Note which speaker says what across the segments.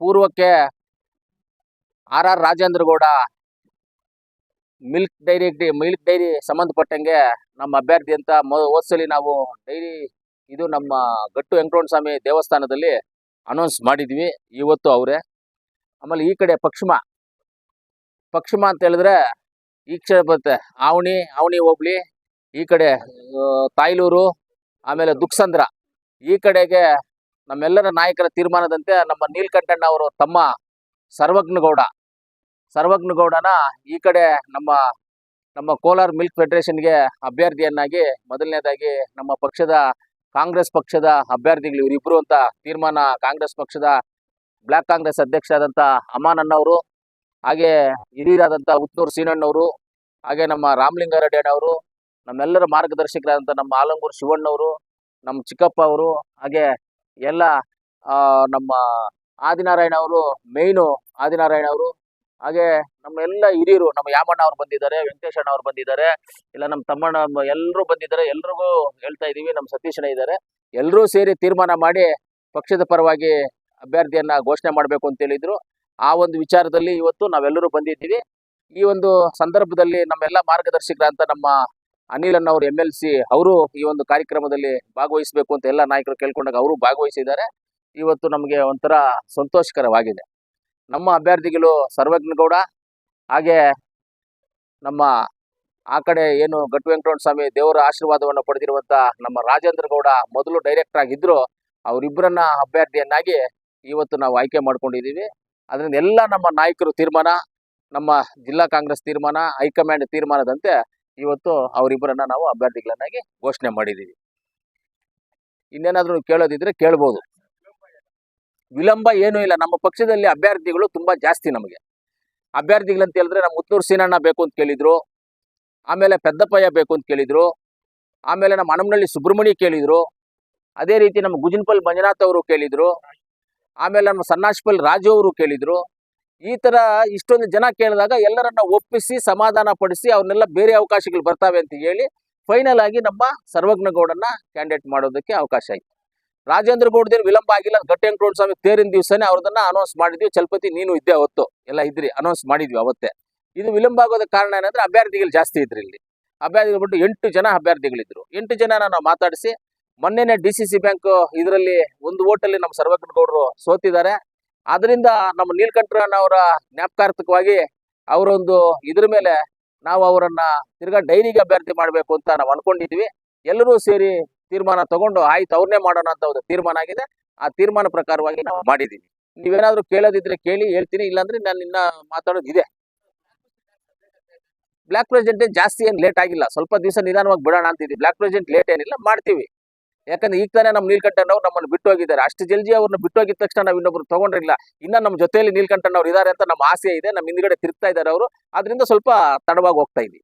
Speaker 1: ಪೂರ್ವಕ್ಕೆ R R Rajendragowda milk dairy milk dairy ಸಂಬಂಧಪಟ್ಟಂಗೆ ನಮ್ಮ ಅಭ್ಯರ್ಥಿ ಅಂತ ಓದ್ಸಲಿ ನಾವು ಡೈರಿ ಇದು ನಮ್ಮ ಗಟ್ಟು ವೆಂಕಟೋಣ ಸ್ವಾಮಿ ದೇವಸ್ಥಾನದಲ್ಲಿ ಅನೌನ್ಸ್ ಮಾಡಿದ್ವಿ, ಇವತ್ತು ಅವರೇ. ಆಮೇಲೆ ಈ ಕಡೆ ಪಕ್ಷಿಮ ಪಕ್ಷಿಮ ಅಂತ ಹೇಳಿದ್ರೆ ಈ ಕ್ಷೇತ್ರ ಬರುತ್ತೆ. ಆವಣಿ ಆವಣಿ ಹೋಬ್ಳಿ, ಈ ಕಡೆ ತಾಯ್ಲೂರು, ಆಮೇಲೆ ದುಕ್ಸಂದ್ರ, ಈ ಕಡೆಗೆ ನಮ್ಮೆಲ್ಲರ ನಾಯಕರ ತೀರ್ಮಾನದಂತೆ ನಮ್ಮ ನೀಲ್ಕಂಠಣ್ಣ ಅವರು ತಮ್ಮ ಸರ್ವಜ್ಞಗೌಡ, ಸರ್ವಜ್ಞಗೌಡನ ಈ ಕಡೆ ನಮ್ಮ ನಮ್ಮ ಕೋಲಾರ ಮಿಲ್ಕ್ ಫೆಡರೇಷನ್ಗೆ ಅಭ್ಯರ್ಥಿಯನ್ನಾಗಿ, ಮೊದಲನೇದಾಗಿ ನಮ್ಮ ಪಕ್ಷದ, ಕಾಂಗ್ರೆಸ್ ಪಕ್ಷದ ಅಭ್ಯರ್ಥಿಗಳು ಇವರಿಬ್ರು ಅಂತ ತೀರ್ಮಾನ ಕಾಂಗ್ರೆಸ್ ಪಕ್ಷದ ಬ್ಲಾಕ್ ಕಾಂಗ್ರೆಸ್ ಅಧ್ಯಕ್ಷರಾದಂಥ ಅಮಾನಣ್ಣ ಅವರು, ಹಾಗೆ ಹಿರಿಯರಾದಂಥ ಉತ್ನೂರು ಸೀನಣ್ಣವರು ಹಾಗೆ ನಮ್ಮ ರಾಮಲಿಂಗಾರೆಡ್ಡಿ ಅಣ್ಣವರು ನಮ್ಮೆಲ್ಲರ ಮಾರ್ಗದರ್ಶಕರಾದಂಥ ನಮ್ಮ ಆಲಂಗೂರು ಶಿವಣ್ಣವರು ನಮ್ಮ ಚಿಕ್ಕಪ್ಪ ಅವರು, ಹಾಗೆ ಎಲ್ಲ ನಮ್ಮ ಆದಿನಾರಾಯಣ ಅವರು ಮೇಯ್ನು ಆದಿನಾರಾಯಣ ಅವರು. ಹಾಗೆ ನಮ್ಮ ಎಲ್ಲ ಹಿರಿಯರು, ನಮ್ಮ ಯಾಮಣ್ಣ ಅವ್ರು ಬಂದಿದ್ದಾರೆ, ವೆಂಕಟೇಶಣ್ಣ ಅವ್ರು ಬಂದಿದ್ದಾರೆ, ಇಲ್ಲ ನಮ್ಮ ತಮ್ಮಣ್ಣ ಎಲ್ಲರೂ ಬಂದಿದ್ದಾರೆ, ಎಲ್ರಿಗೂ ಹೇಳ್ತಾ ಇದೀವಿ ನಮ್ಮ ಸತೀಶಣ್ಣ ಇದ್ದಾರೆ. ಎಲ್ಲರೂ ಸೇರಿ ತೀರ್ಮಾನ ಮಾಡಿ ಪಕ್ಷದ ಪರವಾಗಿ ಅಭ್ಯರ್ಥಿಯನ್ನ ಘೋಷಣೆ ಮಾಡಬೇಕು ಅಂತ ಹೇಳಿದ್ರು. ಆ ಒಂದು ವಿಚಾರದಲ್ಲಿ ಇವತ್ತು ನಾವೆಲ್ಲರೂ ಬಂದಿದ್ದೀವಿ. ಈ ಒಂದು ಸಂದರ್ಭದಲ್ಲಿ ನಮ್ಮೆಲ್ಲ ಮಾರ್ಗದರ್ಶಕರಂತ ನಮ್ಮ ಅನಿಲ್ ಅನ್ನ ಅವರು ಎಂ ಎಲ್ ಸಿ ಅವರು ಈ ಒಂದು ಕಾರ್ಯಕ್ರಮದಲ್ಲಿ ಭಾಗವಹಿಸಬೇಕು ಅಂತ ಎಲ್ಲ ನಾಯಕರು ಕೇಳ್ಕೊಂಡಾಗ ಅವರು ಭಾಗವಹಿಸಿದ್ದಾರೆ. ಇವತ್ತು ನಮಗೆ ಒಂಥರ ಸಂತೋಷಕರವಾಗಿದೆ. ನಮ್ಮ ಅಭ್ಯರ್ಥಿಗಳು ಸರ್ವಜ್ಞಗೌಡ, ಹಾಗೆ ನಮ್ಮ ಆ ಕಡೆ ಏನು ಗಟ್ಟು ವೆಂಕಟರಮಣ ಸ್ವಾಮಿ ದೇವರ ಆಶೀರ್ವಾದವನ್ನು ಪಡೆದಿರುವಂಥ ನಮ್ಮ ರಾಜೇಂದ್ರ ಗೌಡ ಮೊದಲು ಡೈರೆಕ್ಟರ್ ಆಗಿದ್ರು, ಅವರಿಬ್ಬರನ್ನ ಅಭ್ಯರ್ಥಿಯನ್ನಾಗಿ ಇವತ್ತು ನಾವು ಆಯ್ಕೆ ಮಾಡ್ಕೊಂಡಿದ್ದೀವಿ. ಅದರಿಂದ ಎಲ್ಲ ನಮ್ಮ ನಾಯಕರು ತೀರ್ಮಾನ, ನಮ್ಮ ಜಿಲ್ಲಾ ಕಾಂಗ್ರೆಸ್ ತೀರ್ಮಾನ, ಹೈಕಮಾಂಡ್ ತೀರ್ಮಾನದಂತೆ ಇವತ್ತು ಅವರಿಬ್ಬರನ್ನ ನಾವು ಅಭ್ಯರ್ಥಿಗಳನ್ನಾಗಿ ಘೋಷಣೆ ಮಾಡಿದ್ದೀವಿ. ಇನ್ನೇನಾದ್ರೂ ಕೇಳೋದಿದ್ರೆ ಕೇಳ್ಬೋದು. ವಿಳಂಬ ಏನೂ ಇಲ್ಲ. ನಮ್ಮ ಪಕ್ಷದಲ್ಲಿ ಅಭ್ಯರ್ಥಿಗಳು ತುಂಬಾ ಜಾಸ್ತಿ ನಮಗೆ. ಅಭ್ಯರ್ಥಿಗಳಂತ ಹೇಳಿದ್ರೆ ನಮ್ಮ ಮುತ್ತೂರು ಸೀನಣ್ಣ ಬೇಕು ಅಂತ ಕೇಳಿದ್ರು, ಆಮೇಲೆ ಪೆದ್ದಪ್ಪಯ್ಯ ಬೇಕು ಅಂತ ಕೇಳಿದ್ರು, ಆಮೇಲೆ ನಮ್ಮ ಅನಮನಳ್ಳಿ ಸುಬ್ರಹ್ಮಣ್ಯ ಕೇಳಿದ್ರು, ಅದೇ ರೀತಿ ನಮ್ಮ ಗುಜಿನಪಲ್ ಮಂಜುನಾಥ್ ಅವರು ಕೇಳಿದ್ರು, ಆಮೇಲೆ ನಮ್ಮ ಸನ್ನಾಶ್ಪಲ್ ರಾಜು ಅವರು ಕೇಳಿದ್ರು ಈ ತರ ಇಷ್ಟೊಂದು ಜನ ಕೇಳಿದಾಗ ಎಲ್ಲರನ್ನ ಒಪ್ಪಿಸಿ ಸಮಾಧಾನ ಪಡಿಸಿ ಅವ್ರನ್ನೆಲ್ಲ ಬೇರೆ ಅವಕಾಶಗಳು ಬರ್ತಾವೆ ಅಂತ ಹೇಳಿ ಫೈನಲ್ ಆಗಿ ನಮ್ಮ ಸರ್ವಜ್ಞಗೌಡನ್ನ ಕ್ಯಾಂಡಿಡೇಟ್ ಮಾಡೋದಕ್ಕೆ ಅವಕಾಶ ಆಯ್ತು. ರಾಜೇಂದ್ರ ಗೌಡದೇನು ವಿಳಂಬ ಆಗಿಲ್ಲ. ಗಟ್ಟಿ ವೆಂಕಟರಮಣ ಸ್ವಾಮಿ ತೇರಿನ ದಿವಸನೇ ಅವ್ರದನ್ನ ಅನೌನ್ಸ್ ಮಾಡಿದ್ವಿ. ಚಲಪತಿ ನೀನು ಇದ್ದೆ ಅವತ್ತು. ಎಲ್ಲ ಇದ್ರಿ ಅನೌನ್ಸ್ ಮಾಡಿದ್ವಿ ಅವತ್ತೇ. ಇದು ವಿಳಂಬ ಆಗೋದ ಕಾರಣ ಏನಂದ್ರೆ ಅಭ್ಯರ್ಥಿಗಳು ಜಾಸ್ತಿ ಇದ್ರಿ ಇಲ್ಲಿ. ಅಭ್ಯರ್ಥಿಗಳು ಬಿಟ್ಟು ಎಂಟು ಜನ ಅಭ್ಯರ್ಥಿಗಳಿದ್ರು. ಎಂಟು ಜನ ನಾವು ಮಾತಾಡಿಸಿ ಮೊನ್ನೆನೆ ಡಿ ಸಿ ಸಿ ಬ್ಯಾಂಕ್ ಇದರಲ್ಲಿ ಒಂದು ಓಟಲ್ಲಿ ನಮ್ಮ ಸರ್ವಜ್ಞ ಗೌಡರು ಸೋತಿದ್ದಾರೆ. ಅದರಿಂದ ನಮ್ಮ ನೀಲಕಂಠರಣ್ಣ ಅವರ ಜ್ಞಾಪಕಾರ್ಥಕವಾಗಿ ಅವರೊಂದು ಇದ್ರ ಮೇಲೆ ನಾವು ಅವರನ್ನ ತಿರ್ಗಾ ಡೈರಿಗೆ ಅಭ್ಯರ್ಥಿ ಮಾಡಬೇಕು ಅಂತ ನಾವು ಅನ್ಕೊಂಡಿದ್ವಿ. ಎಲ್ಲರೂ ಸೇರಿ ತೀರ್ಮಾನ ತಗೊಂಡು ಆಯ್ತು ಅವ್ರನ್ನೇ ಮಾಡೋಣ ಅಂತ ಒಂದು ತೀರ್ಮಾನ ಆಗಿದೆ. ಆ ತೀರ್ಮಾನ ಪ್ರಕಾರವಾಗಿ ನಾವು ಮಾಡಿದೀವಿ. ನೀವೇನಾದ್ರೂ ಕೇಳೋದಿದ್ರೆ ಕೇಳಿ, ಹೇಳ್ತೀನಿ, ಇಲ್ಲಾಂದ್ರೆ ನಾನು ಇನ್ನ ಮಾತಾಡೋದು ಇದೆ ಬ್ಲಾಕ್ ಪ್ರೆಸಿಡೆಂಟ್ ಜಾಸ್ತಿ ಏನು ಲೇಟ್ ಆಗಿಲ್ಲ. ಸ್ವಲ್ಪ ದಿವಸ ನಿಧಾನವಾಗಿ ಬಿಡೋಣ ಅಂತಿದ್ವಿ. ಬ್ಲಾಕ್ ಪ್ರೆಸಿಡೆಂಟ್ ಲೇಟ್ ಏನಿಲ್ಲ, ಮಾಡ್ತೀವಿ. ಯಾಕಂದ್ರೆ ಈಗ ತಾನೇ ನಮ್ಮ ನೀಲ್ಕಂಠಣ್ಣವ್ರು ನಮ್ಮನ್ನು ಬಿಟ್ಟು ಹೋಗಿದ್ದಾರೆ. ಅಷ್ಟು ಜಲ್ಜಿ ಅವ್ರನ್ನ ಬಿಟ್ಟು ಹೋಗಿದ ತಕ್ಷಣ ನಾವು ಇನ್ನೊಬ್ರು ತಗೊಂಡಿರಲಿಲ್ಲ. ಇನ್ನ ನಮ್ಮ ಜೊತೆಯಲ್ಲಿ ನೀಲ್ಕಂಠಣ್ಣವ್ರು ಇದ್ದಾರೆ ಅಂತ ನಮ್ಮ ಆಸೆ ಇದೆ. ನಮ್ಮ ಹಿಂದ್ಗಡೆ ತಿರುಗ್ತಾ ಇದ್ದಾರೆ ಅವರು. ಅದರಿಂದ ಸ್ವಲ್ಪ ತಡವಾಗಿ ಹೋಗ್ತಾ ಇದ್ವಿ.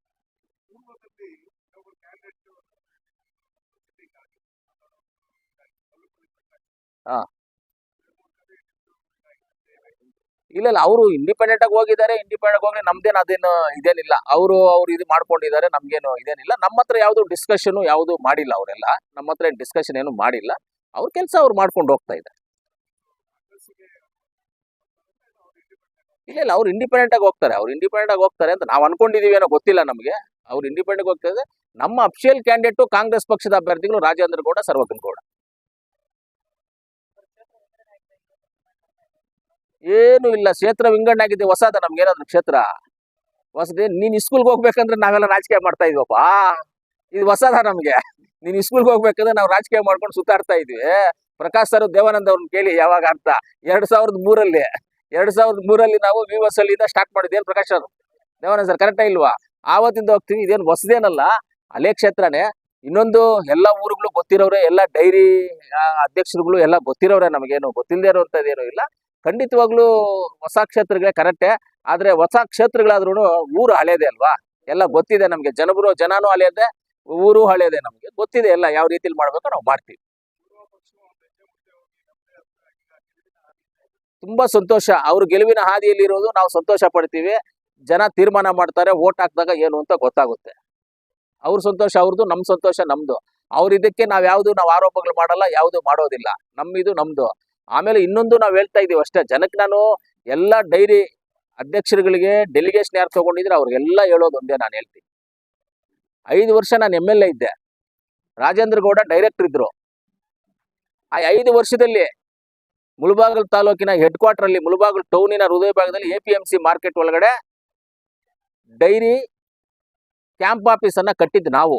Speaker 1: ಹಾ. ಇಲ್ಲ ಇಲ್ಲ ಅವರು ಇಂಡಿಪೆಂಡೆಂಟ್ ಆಗಿ ಹೋಗಿದ್ದಾರೆ ಇಂಡಿಪೆಂಡೆಂಟ್ ಹೋಗಿ ನಮ್ದೇನು ಅದೇನು ಇದೇನಿಲ್ಲ. ಅವರು ಅವ್ರು ಇದು ಮಾಡ್ಕೊಂಡಿದ್ದಾರೆ, ನಮ್ಗೇನು ಇದೇನಿಲ್ಲ. ನಮ್ಮ ಹತ್ರ ಯಾವುದು ಡಿಸ್ಕಷನ್ ಯಾವುದು ಮಾಡಿಲ್ಲ ಅವರೆಲ್ಲ. ನಮ್ಮ ಹತ್ರ ಡಿಸ್ಕಷನ್ ಏನು ಮಾಡಿಲ್ಲ. ಅವ್ರ ಕೆಲಸ ಅವ್ರು ಮಾಡ್ಕೊಂಡು ಹೋಗ್ತಾ ಇದ್ದಾರೆ. ಇಲ್ಲ ಇಲ್ಲ ಅವ್ರು ಇಂಡಿಪೆಂಡೆಂಟ್ ಆಗಿ ಹೋಗ್ತಾರೆ. ಅವ್ರು ಇಂಡಿಪೆಂಡೆಂಟ್ ಆಗಿ ಹೋಗ್ತಾರೆ ಅಂತ ನಾವು ಅನ್ಕೊಂಡಿದೀವಿ ಏನೋ ಗೊತ್ತಿಲ್ಲ ನಮಗೆ. ಅವ್ರು ಇಂಡಿಪೆಂಡೆಂಟ್ ಹೋಗ್ತಾ ಇದ್ದಾರೆ. ನಮ್ಮ ಅಫಿಷಿಯಲ್ ಕ್ಯಾಂಡಿಡೇಟು ಕಾಂಗ್ರೆಸ್ ಪಕ್ಷದ ಅಭ್ಯರ್ಥಿಗಳು ರಾಜೇಂದ್ರ ಗೌಡ ಸರ್ವಕನ್ ಗೌಡ. ಏನು ಇಲ್ಲ. ಕ್ಷೇತ್ರ ವಿಂಗಡಣೆ ಹೊಸದ ನಮ್ಗೆ ಏನಾದ್ರು ಕ್ಷೇತ್ರ? ಹೊಸದೇ, ನೀನ್ ಸ್ಕೂಲ್ಗೆ ಹೋಗ್ಬೇಕಂದ್ರೆ ನಾವೆಲ್ಲ ರಾಜಕೀಯ ಮಾಡ್ತಾ ಇದ್ವಪ್ಪ. ಇದು ಹೊಸದ ನಮ್ಗೆ. ನೀನ್ ಸ್ಕೂಲ್ಗೆ ಹೋಗ್ಬೇಕಂದ್ರೆ ನಾವು ರಾಜಕೀಯ ಮಾಡ್ಕೊಂಡು ಸುತ್ತಾಡ್ತಾ ಇದ್ವಿ. ಪ್ರಕಾಶ್ ಸರ್, ದೇವಾನಂದ ಅವ್ರನ್ನ ಕೇಳಿ ಯಾವಾಗ ಅಂತ. ಎರಡ್ ಸಾವಿರದ ಮೂರಲ್ಲಿ ಎರಡ್ ಸಾವಿರದ ಮೂರಲ್ಲಿ ನಾವು ವಿ ಎಸ್ ಅಲ್ಲಿಂದ ಸ್ಟಾರ್ಟ್ ಮಾಡಿದ್ವಿ ಏನ್ ಪ್ರಕಾಶ್ ಸರ್? ದೇವಾನಂದ ಸರ್ ಕರೆಕ್ಟಾ ಇಲ್ವಾ? ಆವತ್ತಿಂದ ಹೋಗ್ತೀವಿ. ಇದೇನು ಹೊಸದೇನಲ್ಲ. ಅಲೆ ಕ್ಷೇತ್ರನೇ. ಇನ್ನೊಂದು ಎಲ್ಲ ಊರುಗಳು ಗೊತ್ತಿರೋರೆ, ಎಲ್ಲ ಡೈರಿ ಅಧ್ಯಕ್ಷರುಗಳು ಎಲ್ಲ ಗೊತ್ತಿರೋರೆ ನಮಗೇನು. ಗೊತ್ತಿಲ್ಲದೆ ಇರುವಂತದ್ದೇನು ಇಲ್ಲ. ಖಂಡಿತವಾಗ್ಲೂ ಹೊಸ ಕ್ಷೇತ್ರಗಳೇ ಕರೆಕ್ಟೇ, ಆದ್ರೆ ಹೊಸ ಕ್ಷೇತ್ರಗಳಾದ್ರೂ ಊರು ಹಳೇದೇ ಅಲ್ವಾ? ಎಲ್ಲ ಗೊತ್ತಿದೆ ನಮ್ಗೆ. ಜನಬರು, ಜನನೂ ಹಳೆಯದೆ ಊರು ಹಳೆಯದೆ ನಮ್ಗೆ. ಗೊತ್ತಿದೆ ಎಲ್ಲ ಯಾವ ರೀತಿಲಿ ಮಾಡ್ಬೇಕು ನಾವು ಮಾಡ್ತೀವಿ. ತುಂಬಾ ಸಂತೋಷ. ಅವ್ರ ಗೆಲುವಿನ ಹಾದಿಯಲ್ಲಿರೋದು ನಾವು ಸಂತೋಷ ಪಡ್ತೀವಿ. ಜನ ತೀರ್ಮಾನ ಮಾಡ್ತಾರೆ ಓಟ್ ಹಾಕಿದಾಗ ಏನು ಅಂತ ಗೊತ್ತಾಗುತ್ತೆ. ಅವ್ರ ಸಂತೋಷ ಅವ್ರದ್ದು, ನಮ್ ಸಂತೋಷ ನಮ್ದು. ಅವ್ರ ಇದಕ್ಕೆ ನಾವು ಯಾವುದು, ನಾವು ಆರೋಪಗಳು ಮಾಡಲ್ಲ, ಯಾವುದು ಮಾಡೋದಿಲ್ಲ. ನಮ್ಮಿದು, ನಮ್ದು. ಆಮೇಲೆ ಇನ್ನೊಂದು ನಾವು ಹೇಳ್ತಾ ಇದೀವಿ ಅಷ್ಟೇ ಜನಕ್ಕೆ ನಾನು ಎಲ್ಲ ಡೈರಿ ಅಧ್ಯಕ್ಷರುಗಳಿಗೆ ಡೆಲಿಗೇಷನ್ ಯಾರು ತಗೊಂಡಿದ್ರೆ ಅವ್ರಿಗೆಲ್ಲ ಹೇಳೋದು ಒಂದೇ ನಾನು ಹೇಳ್ತೀನಿ. ಐದು ವರ್ಷ ನಾನು ಎಂ ಎಲ್ ಎ ಇದ್ದೆ, ರಾಜೇಂದ್ರ ಗೌಡ ಡೈರೆಕ್ಟರ್ ಇದ್ರು. ಆ ಐದು ವರ್ಷದಲ್ಲಿ ಮುಳಬಾಗಲ್ ತಾಲೂಕಿನ ಹೆಡ್ ಕ್ವಾರ್ಟರ್ ಅಲ್ಲಿ, ಮುಳಬಾಗಲ್ ಟೌನಿನ ಹೃದಯ ಭಾಗದಲ್ಲಿ A P M C market ಒಳಗಡೆ ಡೈರಿ ಕ್ಯಾಂಪ್ ಆಫೀಸ್ ಅನ್ನ ಕಟ್ಟಿದ್ದು ನಾವು.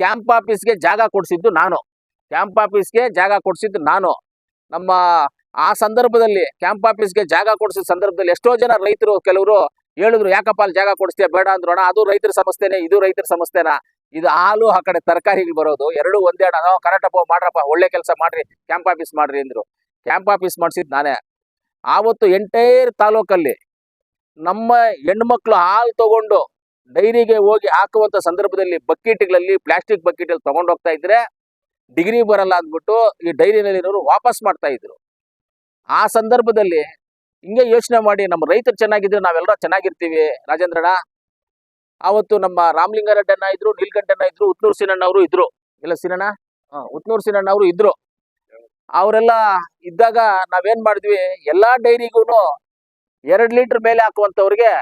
Speaker 1: ಕ್ಯಾಂಪ್ ಆಫೀಸ್ಗೆ ಜಾಗ ಕೊಡಿಸಿದ್ದು ನಾನು. ಕ್ಯಾಂಪ್ ಆಫೀಸ್ಗೆ ಜಾಗ ಕೊಡಿಸಿದ್ದು ನಾನು. ನಮ್ಮ ಆ ಸಂದರ್ಭದಲ್ಲಿ ಕ್ಯಾಂಪ್ ಆಫೀಸ್ಗೆ ಜಾಗ ಕೊಡಿಸಿದ ಸಂದರ್ಭದಲ್ಲಿ ಎಷ್ಟೋ ಜನ ರೈತರು, ಕೆಲವರು ಹೇಳಿದ್ರು, ಯಾಕಪ್ಪ ಅಲ್ಲಿ ಜಾಗ ಕೊಡಿಸ್ತೀಯ? ಬೇಡ ಅಂದ್ರು. ಅಣ್ಣ, ಅದು ರೈತರ ಸಮಸ್ಯೆನೇ, ಇದು ರೈತರ ಸಮಸ್ಯೆನಾ? ಇದು ಹಾಲು ಆ ಕಡೆ ತರಕಾರಿಗಳು ಬರೋದು. ಎರಡು ಒಂದೇ ಅಣ್ಣ. ನಾವು ಕರೆಕ್ಟಪ್ಪ ಮಾಡ್ರಪ್ಪ, ಒಳ್ಳೆ ಕೆಲಸ ಮಾಡ್ರಿ. ಕ್ಯಾಂಪ್ ಆಫೀಸ್ ಮಾಡ್ರಿ ಅಂದ್ರು. ಕ್ಯಾಂಪ್ ಆಫೀಸ್ ಮಾಡಿಸಿದ್ ನಾನೇ. ಆವತ್ತು ಎಂಟೈರ್ ತಾಲೂಕಲ್ಲಿ ನಮ್ಮ ಹೆಣ್ಮಕ್ಳು ಹಾಲು ತಗೊಂಡು ಡೈರಿಗೆ ಹೋಗಿ ಹಾಕುವಂತ ಸಂದರ್ಭದಲ್ಲಿ ಬಕೀಟ್ಗಳಲ್ಲಿ ಪ್ಲಾಸ್ಟಿಕ್ ಬಕೆಟ್ ಅಲ್ಲಿ ತಗೊಂಡು ಹೋಗ್ತಾ ಇದ್ರೆ ಡಿಗ್ರಿ ಬರಲ್ಲ ಅಂದ್ಬಿಟ್ಟು ಈ ಡೈರಿನಲ್ಲಿರೋರು ವಾಪಸ್ ಮಾಡ್ತಾ ಇದ್ರು. ಆ ಸಂದರ್ಭದಲ್ಲಿ ಹಿಂಗೆ ಯೋಚನೆ ಮಾಡಿ ನಮ್ಮ ರೈತರು ಚೆನ್ನಾಗಿದ್ರೆ ನಾವೆಲ್ಲರೂ ಚೆನ್ನಾಗಿರ್ತೀವಿ ರಾಜೇಂದ್ರಣ್ಣ. ಆವತ್ತು ನಮ್ಮ ರಾಮಲಿಂಗಾರೆಡ್ಡಣ್ಣ ಇದ್ರು, ನೀಲ್ಕಂಠಣ್ಣ ಇದ್ರು, ಉತ್ನೂರ್ ಸಿನಣ್ಣ ಅವರು ಇದ್ರು. ಇಲ್ಲ ಸಿನಣ್ಣ? ಉತ್ನೂರು ಉತ್ನೂರ್ ಸಿನಣ್ಣ ಅವರು ಇದ್ರು. ಅವರೆಲ್ಲ ಇದ್ದಾಗ ನಾವೇನ್ ಮಾಡಿದ್ವಿ, ಎಲ್ಲಾ ಡೈರಿಗೂ ಎರಡ್ ಲೀಟರ್ ಮೇಲೆ ಹಾಕುವಂತವ್ರಿಗೆ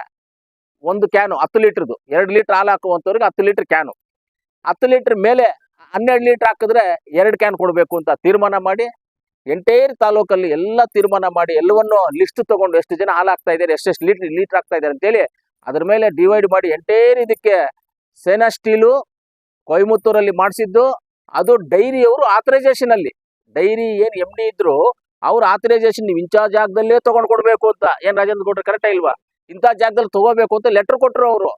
Speaker 1: ಒಂದು ಕ್ಯಾನು, ಹತ್ತು ಲೀಟರ್ದು. ಎರಡು ಲೀಟರ್ ಹಾಲು ಹಾಕುವಂಥವ್ರಿಗೆ ಹತ್ತು ಲೀಟರ್ ಕ್ಯಾನು. ಹತ್ತು ಲೀಟರ್ ಮೇಲೆ ಹನ್ನೆರಡು ಲೀಟರ್ ಹಾಕಿದ್ರೆ ಎರಡು ಕ್ಯಾನ್ ಕೊಡಬೇಕು ಅಂತ ತೀರ್ಮಾನ ಮಾಡಿ ಎಂಟೈರ್ ತಾಲೂಕಲ್ಲಿ ಎಲ್ಲ ತೀರ್ಮಾನ ಮಾಡಿ ಎಲ್ಲವನ್ನು ಲಿಸ್ಟ್ ತಗೊಂಡು ಎಷ್ಟು ಜನ ಹಾಲು ಹಾಕ್ತಾ ಇದ್ದಾರೆ, ಎಷ್ಟೆಷ್ಟು ಲೀಟರ್ ಲೀಟರ್ ಆಗ್ತಾ ಇದ್ದಾರೆ ಅಂತೇಳಿ ಅದ್ರ ಮೇಲೆ ಡಿವೈಡ್ ಮಾಡಿ ಎಂಟೈರ್ ಇದಕ್ಕೆ ಸೇನಾ ಸ್ಟೀಲು ಕೊಯಮತ್ತೂರಲ್ಲಿ ಮಾಡಿಸಿದ್ದು. ಅದು ಡೈರಿಯವರು ಆಥರೈಸೇಷನ್ ಅಲ್ಲಿ. ಡೈರಿ ಏನು ಎಂ ಡಿ ಇದ್ರು ಅವ್ರು ಆಥರೈಸೇಷನ್ ನೀವು ಇಂಥ ಜಾಗದಲ್ಲೇ ತಗೊಂಡ್ ಕೊಡಬೇಕು ಅಂತ. ಏನು ರಾಜೇಂದ್ರ ಗೌಡ್ರು ಕರೆಕ್ಟ್ ಇಲ್ವಾ? ಇಂಥ ಜಾಗದಲ್ಲಿ ತಗೋಬೇಕು ಅಂತ ಲೆಟರ್ ಕೊಟ್ಟರು ಅವರು.